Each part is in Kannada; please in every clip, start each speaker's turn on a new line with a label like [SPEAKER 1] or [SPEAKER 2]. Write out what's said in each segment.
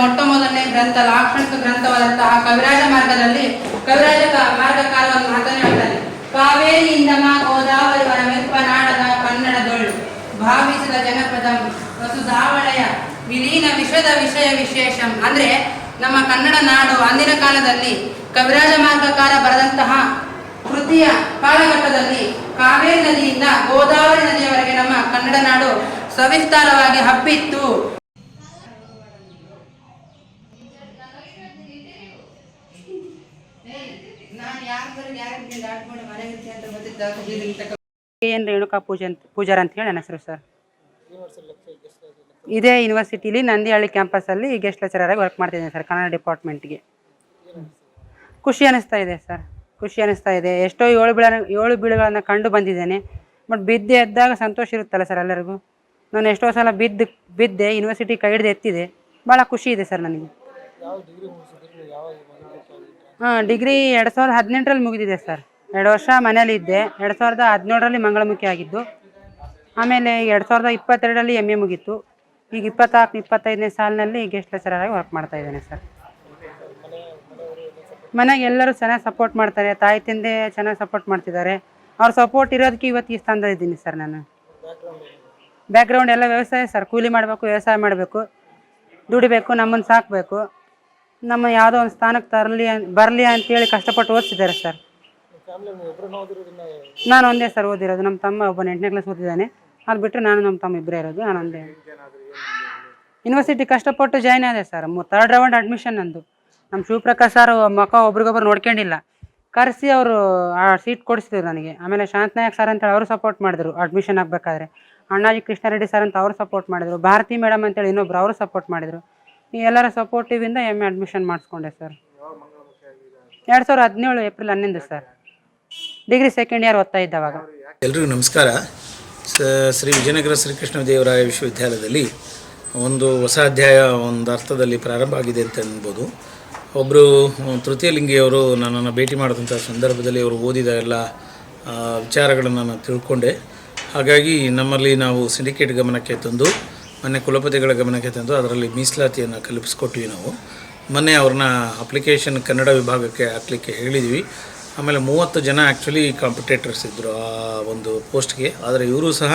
[SPEAKER 1] ಮೊಟ್ಟ ಮೊದಲನೇ ಗ್ರಂಥ, ಲಾಕ್ಷಣಿಕ ಗ್ರಂಥವಾದಂತಹ ಕವಿರಾಜ ಮಾರ್ಗದಲ್ಲಿ, ಕವಿರಾಜ ಮಾರ್ಗ ಕಾಲವನ್ನು ಮಾತನ್ನು ಹೇಳ್ತಾನೆ ಕಾವೇರಿಯಿಂದಮ ಗೋದಾವರಿ ನಾಡದ ಕನ್ನಡದೊಳ್ಳು ಭಾವಿಸಿದ ಜನಪದ ವಸುಧಾವಳೆಯ ವಿಲೀನ ವಿಶ್ವದ ವಿಷಯ ವಿಶೇಷಂ. ಅಂದ್ರೆ ನಮ್ಮ ಕನ್ನಡ ನಾಡು ಅಂದಿನ ಕಾಲದಲ್ಲಿ ಕವಿರಾಜ ಮಾರ್ಗಕಾರ ಬರೆದಂತಹ ಕೃತಿಯ ಕಾಲಘಟ್ಟದಲ್ಲಿ ಕಾವೇರಿ ನದಿಯಿಂದ ಗೋದಾವರಿ ನದಿಯವರೆಗೆ ನಮ್ಮ ಕನ್ನಡ ನಾಡು ಸವಿಸ್ತಾರವಾಗಿ ಹಬ್ಬಿತ್ತು. ಎನ್ ರೇಣುಕಾ ಪೂಜೆ ಪೂಜಾರ ಅಂತ ಹೇಳಿ ನನ್ನ ಹೆಸರು ಸರ್. ಇದೇ ಯೂನಿವರ್ಸಿಟಿಲಿ ನಂದಿಹಳ್ಳಿ ಕ್ಯಾಂಪಸ್ಸಲ್ಲಿ ಗೆಸ್ಟ್ ಲೆಕ್ಚರರ್ ಆಗಿ ವರ್ಕ್ ಮಾಡ್ತಿದ್ದೀನಿ ಸರ್, ಕನ್ನಡ ಡಿಪಾರ್ಟ್ಮೆಂಟ್ಗೆ ಖುಷಿ ಅನಿಸ್ತಾ ಇದೆ ಸರ್, ಖುಷಿ ಅನಿಸ್ತಾ ಇದೆ. ಎಷ್ಟೋ ಏಳು ಬೀಳ ಏಳು ಬೀಳುಗಳನ್ನು ಕಂಡು ಬಂದಿದ್ದೇನೆ. ಬಟ್ ಬಿದ್ದೆ ಎದ್ದಾಗ ಸಂತೋಷ ಇರುತ್ತಲ್ಲ ಸರ್ ಎಲ್ಲರಿಗೂ. ನಾನು ಎಷ್ಟೋ ಸಲ ಬಿದ್ದು, ಬಿದ್ದೆ ಯೂನಿವರ್ಸಿಟಿ ಕೈ ಹಿಡಿದು ಎತ್ತಿದೆ. ಭಾಳ ಖುಷಿ ಇದೆ ಸರ್ ನನಗೆ. ಹಾಂ ಡಿಗ್ರಿ ಎರಡು ಸಾವಿರದ ಹದಿನೆಂಟರಲ್ಲಿ ಮುಗಿದಿದೆ ಸರ್ ಎರಡು ವರ್ಷ ಮನೇಲಿ ಇದ್ದೆ. ಎರಡು ಸಾವಿರದ ಹದಿನೇಳರಲ್ಲಿ ಮಂಗಳಮುಖಿ ಆಗಿದ್ದು, ಆಮೇಲೆ ಎರಡು ಸಾವಿರದ ಇಪ್ಪತ್ತೆರಡರಲ್ಲಿ ಎಂ ಎ ಮುಗೀತು. ಈಗ ಇಪ್ಪತ್ತಾರು ಇಪ್ಪತ್ತೈದನೇ ಸಾಲಿನಲ್ಲಿ ಗೆಸ್ಟ್ ಲೆಸರಾಗಿ ವರ್ಕ್ ಮಾಡ್ತಾ ಇದ್ದೇನೆ ಸರ್ ಮನೆಗೆ ಎಲ್ಲರೂ ಚೆನ್ನಾಗಿ ಸಪೋರ್ಟ್ ಮಾಡ್ತಾರೆ. ತಾಯಿ, ತಂದೆ ಚೆನ್ನಾಗಿ ಸಪೋರ್ಟ್ ಮಾಡ್ತಿದ್ದಾರೆ. ಅವ್ರ ಸಪೋರ್ಟ್ ಇರೋದಕ್ಕೆ ಇವತ್ತು ಈ ಸ್ಥಾನದಲ್ಲಿ ಇದ್ದೀನಿ ಸರ್ ನಾನು. ಬ್ಯಾಕ್ಗ್ರೌಂಡ್ ಎಲ್ಲ ವ್ಯವಸಾಯ ಸರ್ ಕೂಲಿ ಮಾಡಬೇಕು, ವ್ಯವಸಾಯ ಮಾಡಬೇಕು. ದುಡಿಬೇಕು, ನಮ್ಮನ್ನು ಸಾಕಬೇಕು. ನಮ್ಮ ಯಾವುದೋ ಒಂದು ಸ್ಥಾನಕ್ಕೆ ತರಲಿ ಬರಲಿ ಅಂತೇಳಿ ಕಷ್ಟಪಟ್ಟು ಓದಿಸಿದ್ದಾರೆ ಸರ್. ನಾನು ಒಂದೇ ಸರ್ ಓದಿರೋದು, ನಮ್ಮ ತಮ್ಮ ಒಬ್ಬ ಎಂಟನೇ ಕ್ಲಾಸ್ ಓದಿದ್ದಾನೆ. ಅದು ಬಿಟ್ಟರೆ ನಾನು ನಮ್ಮ ತಮ್ಮ ಇಬ್ಬರೇ ಇರೋದು, ನಾನು ಒಂದೇ. ಯೂನಿವರ್ಸಿಟಿ ಕಷ್ಟಪಟ್ಟು ಜಾಯ್ನ್ ಆದೆ ಸರ್ ಥರ್ಡ್ ರೌಂಡ್ ಅಡ್ಮಿಷನ್ ನಂದು. ನಮ್ಮ ಶಿವಪ್ರಕಾಶ್ ಸರ್ ಮಕ್ಕ ಒಬ್ರಿಗೊಬ್ರು ನೋಡ್ಕೊಂಡಿಲ್ಲ. ಕರೆಸಿ ಅವರು ಆ ಸೀಟ್ ಕೊಡಿಸಿದ್ರು ನನಗೆ. ಆಮೇಲೆ ಶಾಂತ್ ನಾಯಕ್ ಸರ್ ಅಂತೇಳಿ ಅವರು ಸಪೋರ್ಟ್ ಮಾಡಿದ್ರು ಅಡ್ಮಿಷನ್ ಆಗಬೇಕಾದ್ರೆ. ಅಣ್ಣಾಜಿ ಕೃಷ್ಣಾರೆಡ್ಡಿ ಸರ್ ಅಂತ ಅವರು ಸಪೋರ್ಟ್ ಮಾಡಿದ್ರು. ಭಾರತಿ ಮೇಡಮ್ ಅಂತೇಳಿ ಇನ್ನೊಬ್ರು ಅವರು ಸಪೋರ್ಟ್ ಮಾಡಿದ್ರು. ಎಲ್ಲರ ಸಪೋರ್ಟಿವಿಂದ ಎಂ ಎ ಅಡ್ಮಿಷನ್ ಮಾಡಿಸ್ಕೊಂಡೆ ಸರ್ ಎರಡು ಸಾವಿರದ ಹದಿನೇಳು ಏಪ್ರಿಲ್ ಹನ್ನೊಂದು ಸರ್ ಡಿಗ್ರಿ ಸೆಕೆಂಡ್ ಇಯರ್ ಓದ್ತಾ ಇದ್ದವಾಗ.
[SPEAKER 2] ಎಲ್ರಿಗೂ ನಮಸ್ಕಾರ. ಶ್ರೀ ವಿಜಯನಗರ ಶ್ರೀಕೃಷ್ಣ ದೇವರಾಯ ವಿಶ್ವವಿದ್ಯಾಲಯದಲ್ಲಿ ಒಂದು ಹೊಸ ಅಧ್ಯಾಯ, ಒಂದು ಅರ್ಥದಲ್ಲಿ ಪ್ರಾರಂಭ ಆಗಿದೆ ಅಂತ ಅನ್ಬೋದು. ಒಬ್ಬರು ತೃತೀಯ ಲಿಂಗಿಯವರು ನನ್ನನ್ನು ಭೇಟಿ ಮಾಡಿದಂಥ ಸಂದರ್ಭದಲ್ಲಿ ಅವರು ಓದಿದ ಎಲ್ಲ ವಿಚಾರಗಳನ್ನು ನಾನು ತಿಳ್ಕೊಂಡೆ. ಹಾಗಾಗಿ ನಮ್ಮಲ್ಲಿ ನಾವು ಸಿಂಡಿಕೇಟ್ ಗಮನಕ್ಕೆ ತಂದು ಮೊನ್ನೆ ಕುಲಪತಿಗಳ ಗಮನಕ್ಕೆ ತಂದು ಅದರಲ್ಲಿ ಮೀಸಲಾತಿಯನ್ನು ಕಲ್ಪಿಸ್ಕೊಟ್ವಿ ನಾವು. ಮೊನ್ನೆ ಅವ್ರನ್ನ ಅಪ್ಲಿಕೇಶನ್ ಕನ್ನಡ ವಿಭಾಗಕ್ಕೆ ಹಾಕಲಿಕ್ಕೆ ಹೇಳಿದ್ವಿ. ಆಮೇಲೆ ಮೂವತ್ತು ಜನ ಆ್ಯಕ್ಚುಲಿ ಕಾಂಪಿಟೇಟರ್ಸ್ ಇದ್ದರು ಆ ಒಂದು ಪೋಸ್ಟ್ಗೆ. ಆದರೆ ಇವರು ಸಹ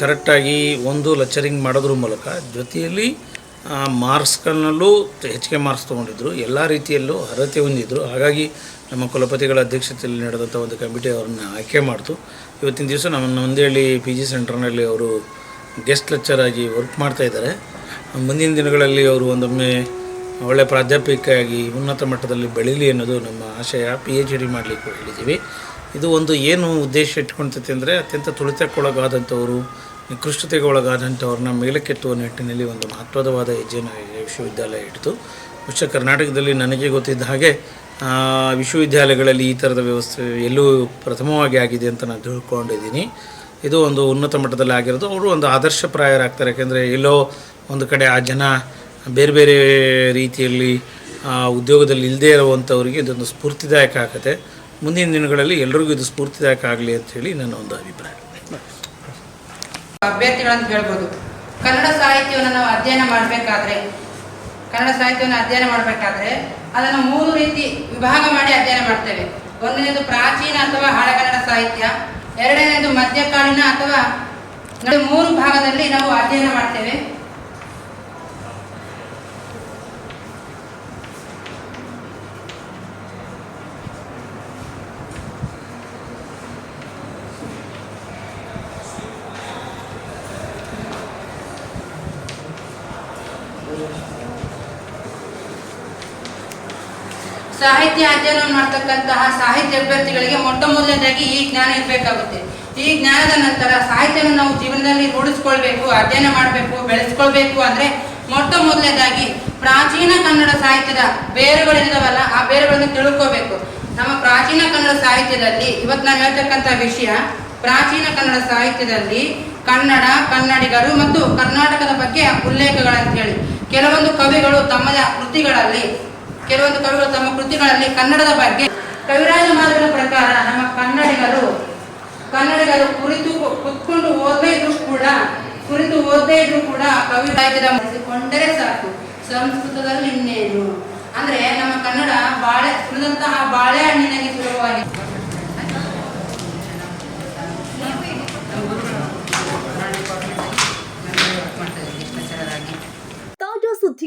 [SPEAKER 2] ಕರೆಕ್ಟಾಗಿ ಒಂದು ಲೆಕ್ಚರಿಂಗ್ ಮಾಡೋದ್ರ ಮೂಲಕ ಜೊತೆಯಲ್ಲಿ ಮಾರ್ಕ್ಸ್ಗಳನ್ನಲ್ಲೂ ಹೆಚ್ಚಿಗೆ ಮಾರ್ಕ್ಸ್ ತೊಗೊಂಡಿದ್ದರು ಎಲ್ಲ ರೀತಿಯಲ್ಲೂ ಅರ್ಹತೆ ಹೊಂದಿದ್ದರು ಹಾಗಾಗಿ ನಮ್ಮ ಕುಲಪತಿಗಳ ಅಧ್ಯಕ್ಷತೆಯಲ್ಲಿ ನಡೆದಂಥ ಒಂದು ಕಮಿಟಿ ಅವ್ರನ್ನ ಆಯ್ಕೆ ಮಾಡ್ತು. ಇವತ್ತಿನ ದಿವಸ ನಮ್ಮ ಒಂದೇಳಿ ಪಿ ಜಿ ಸೆಂಟ್ರ್ನಲ್ಲಿ ಅವರು ಗೆಸ್ಟ್ ಲೆಕ್ಚರ್ ಆಗಿ ವರ್ಕ್ ಮಾಡ್ತಾ ಇದ್ದಾರೆ. ಮುಂದಿನ ದಿನಗಳಲ್ಲಿ ಅವರು ಒಂದೊಮ್ಮೆ ಒಳ್ಳೆಯ ಪ್ರಾಧ್ಯಾಪಕಿಯಾಗಿ ಉನ್ನತ ಮಟ್ಟದಲ್ಲಿ ಬೆಳೀಲಿ ಅನ್ನೋದು ನಮ್ಮ ಆಶಯ. ಪಿ ಎಚ್ ಡಿ ಮಾಡಲಿಕ್ಕೆ ಹೇಳಿದ್ದೀವಿ. ಇದು ಒಂದು ಏನು ಉದ್ದೇಶ ಇಟ್ಕೊಳ್ತೈತೆ ಅಂದರೆ ಅತ್ಯಂತ ತುಳಿತಕ್ಕೊಳಗಾದಂಥವರು, ನಿಕೃಷ್ಟತೆಗೆ ಒಳಗಾದಂಥವ್ರನ್ನ ಮೇಲಕ್ಕೆತ್ತುವ ನಿಟ್ಟಿನಲ್ಲಿ ಒಂದು ಮಹತ್ವದವಾದ ಹೆಜ್ಜೆಯನ್ನು ವಿಶ್ವವಿದ್ಯಾಲಯ ಇಟ್ಟಿತು ಬಹುಶಃ ಕರ್ನಾಟಕದಲ್ಲಿ ನನಗೆ ಗೊತ್ತಿದ್ದ ಹಾಗೆ ವಿಶ್ವವಿದ್ಯಾಲಯಗಳಲ್ಲಿ ಈ ಥರದ ವ್ಯವಸ್ಥೆ ಎಲ್ಲೂ ಪ್ರಥಮವಾಗಿ ಆಗಿದೆ ಅಂತ ನಾನು ತಿಳ್ಕೊಂಡಿದ್ದೀನಿ. ಇದು ಒಂದು ಉನ್ನತ ಮಟ್ಟದಲ್ಲಿ ಆಗಿರೋದು. ಅವರು ಒಂದು ಆದರ್ಶಪ್ರಾಯರಾಗ್ತಾರೆ ಯಾಕೆಂದರೆ ಎಲ್ಲೋ ಒಂದು ಕಡೆ ಆ ಜನ ಬೇರೆ ಬೇರೆ ರೀತಿಯಲ್ಲಿ ಉದ್ಯೋಗದಲ್ಲಿ ಇಲ್ಲದೇ ಇರುವಂಥವ್ರಿಗೆ ಇದೊಂದು ಸ್ಫೂರ್ತಿದಾಯಕ ಆಗುತ್ತೆ. ಮುಂದಿನ ದಿನಗಳಲ್ಲಿ ಎಲ್ರಿಗೂ ಇದು ಸ್ಫೂರ್ತಿದಾಯಕ ಆಗಲಿ ಅಂತ ಹೇಳಿ ನನ್ನ ಒಂದು ಅಭಿಪ್ರಾಯ.
[SPEAKER 1] ಅಭ್ಯರ್ಥಿಗಳಂತ ಹೇಳ್ಬೋದು. ಕನ್ನಡ ಸಾಹಿತ್ಯವನ್ನು ನಾವು ಅಧ್ಯಯನ ಮಾಡಬೇಕಾದ್ರೆ, ಕನ್ನಡ ಸಾಹಿತ್ಯವನ್ನು ಅಧ್ಯಯನ ಮಾಡಬೇಕಾದ್ರೆ ಅದನ್ನು ಮೂರು ರೀತಿ ವಿಭಾಗ ಮಾಡಿ ಅಧ್ಯಯನ ಮಾಡ್ತೇವೆ. ಒಂದನೇದು ಪ್ರಾಚೀನ ಅಥವಾ ಹಳಗನ್ನಡ ಸಾಹಿತ್ಯ ಎರಡನೇದು ಮಧ್ಯಕಾಲೀನ ಅಥವಾ ಮೂರು ಭಾಗದಲ್ಲಿ ನಾವು ಅಧ್ಯಯನ ಮಾಡ್ತೇವೆ. ಸಾಹಿತ್ಯ ಅಧ್ಯಯನ ಮಾಡ್ತಕ್ಕಂತಹ ಸಾಹಿತ್ಯ ಅಭ್ಯರ್ಥಿಗಳಿಗೆ ಮೊಟ್ಟ ಮೊದಲನೇದಾಗಿ ಈ ಜ್ಞಾನ ಇರಬೇಕಾಗುತ್ತೆ. ಈ ಜ್ಞಾನದ ನಂತರ ಸಾಹಿತ್ಯವನ್ನು ನಾವು ಜೀವನದಲ್ಲಿ ರೂಢಿಸ್ಕೊಳ್ಬೇಕು, ಅಧ್ಯಯನ ಮಾಡಬೇಕು, ಬೆಳೆಸ್ಕೊಳ್ಬೇಕು ಅಂದ್ರೆ ಮೊಟ್ಟ ಮೊದಲನೇದಾಗಿ ಪ್ರಾಚೀನ ಕನ್ನಡ ಸಾಹಿತ್ಯದ ಬೇರುಗಳಿದಾವಲ್ಲ ಆ ಬೇರುಗಳನ್ನು ತಿಳ್ಕೋಬೇಕು. ನಮ್ಮ ಪ್ರಾಚೀನ ಕನ್ನಡ ಸಾಹಿತ್ಯದಲ್ಲಿ ಇವತ್ತು ನಾನು ಹೇಳ್ತಕ್ಕಂಥ ವಿಷಯ, ಪ್ರಾಚೀನ ಕನ್ನಡ ಸಾಹಿತ್ಯದಲ್ಲಿ ಕನ್ನಡ, ಕನ್ನಡಿಗರು ಮತ್ತು ಕರ್ನಾಟಕದ ಬಗ್ಗೆ ಉಲ್ಲೇಖಗಳಂತ ಹೇಳಿ ಕೆಲವೊಂದು ಕವಿಗಳು ತಮ್ಮದ ಕೃತಿಗಳಲ್ಲಿ ಕೆಲವೊಂದು ಕವಿಗಳು ತಮ್ಮ ಕೃತಿಗಳಲ್ಲಿ ಕನ್ನಡದ ಬಗ್ಗೆ ಕವಿರಾಜ ಮಾದರಿಯ ಪ್ರಕಾರ ನಮ್ಮ ಕನ್ನಡಿಗರು ಕನ್ನಡಿಗರು ಕುರಿತು ಕುತ್ಕೊಂಡು ಓದದೇ ಇದ್ರು ಕೂಡ, ಕುರಿತು ಓದದೇ ಇದ್ರು ಕೂಡ ಕವಿ ಸಾಹಿತ್ಯದ ಕೊಂಡರೆ ಸಾಕು. ಸಂಸ್ಕೃತದಲ್ಲಿ ಇನ್ನೇನು? ಅಂದ್ರೆ ನಮ್ಮ ಕನ್ನಡ ಬಾಳೆ ಸುಳಿದಂತಹ ಬಾಳೆಹಣ್ಣಿನಾಗಿ